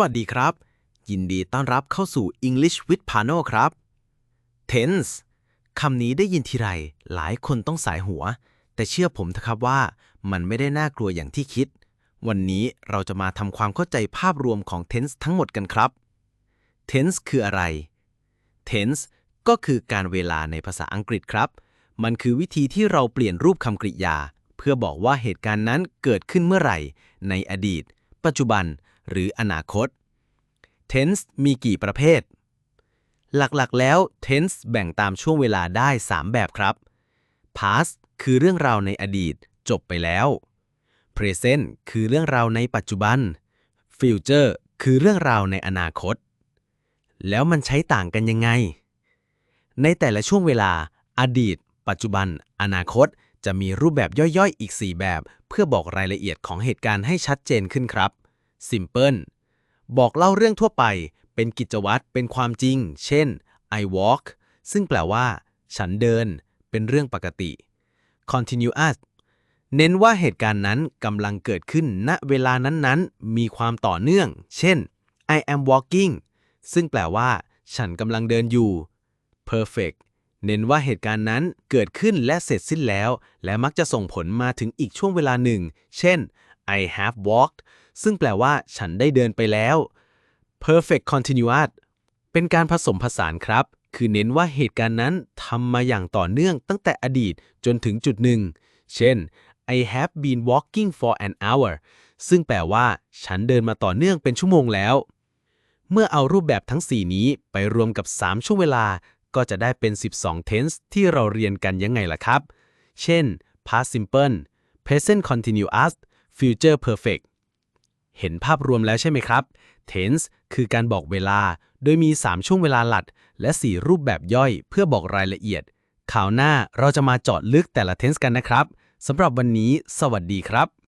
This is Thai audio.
วัสดีครับ ยินดีต้อนรับเข้าสู่ English with Pano ครับ tense คำนี้ได้ยินทีไร หลายคนต้องสายหัว แต่เชื่อผมเถอะครับว่า มันไม่ได้น่ากลัวอย่างที่คิด วันนี้เราจะมาทำความเข้าใจภาพรวมของ tense ทั้งหมดกันครับ tense คืออะไร tense ก็คือการเวลาในภาษาอังกฤษครับ มันคือวิธีที่เราเปลี่ยนรูปคำกริยา เพื่อบอกว่าเหตุการณ์นั้นเกิดขึ้นเมื่อไหร่ ในอดีต ปัจจุบัน หรืออนาคต tense มีกี่ประเภท หลักๆ แล้ว tense แบ่งตามช่วงเวลาได้ 3 แบบครับ past คือเรื่องราวในอดีต จบไปแล้ว present คือเรื่องราวในปัจจุบัน future คือเรื่องราวในอนาคต แล้วมันใช้ต่างกันยังไง ในแต่ละช่วงเวลา อดีต ปัจจุบัน อนาคต จะมีรูปแบบย่อยๆ อีก 4 แบบ เพื่อบอกรายละเอียดของเหตุการณ์ให้ชัดเจนขึ้นครับ Simple บอกเล่าเรื่องทั่วไป เป็นกิจวัตร เป็นความจริง เช่น I walk ซึ่งแปลว่า ฉันเดิน เป็นเรื่องปกติ Continuous เน้นว่าเหตุการณ์นั้นกำลังเกิดขึ้นณเวลานั้นๆ มีความต่อเนื่อง เช่น I am walking ซึ่งแปลว่า ฉันกำลังเดินอยู่ Perfect เน้นว่าเหตุการณ์นั้นเกิดขึ้นและเสร็จสิ้นแล้ว และมักจะส่งผลมาถึงอีกช่วงเวลาหนึ่ง เช่น I have walked ซึ่งแปลว่าฉันได้เดินไปแล้ว Perfect continuous เป็นการผสมผสานครับ คือเน้นว่าเหตุการณ์นั้นทำมาอย่างต่อเนื่องตั้งแต่อดีตจนถึงจุดหนึ่ง เช่น I have been walking for an hour ซึ่งแปลว่า ฉันเดินมาต่อเนื่องเป็นชั่วโมงแล้ว เมื่อเอารูปแบบทั้ง 4 นี้ไปรวมกับ 3 ช่วงเวลา ก็จะได้เป็น 12 tense ที่เราเรียนกันยังไงล่ะครับ เช่น past simple present continuous future perfect เห็นภาพรวมแล้วใช่ไหมครับ tense คือการบอกเวลา โดยมี 3 ช่วงเวลาหลักและ 4 รูปแบบย่อยเพื่อบอกรายละเอียดข่าวหน้าเราจะมาเจาะลึกแต่ละ tense กันนะครับสำหรับวันนี้ สวัสดีครับ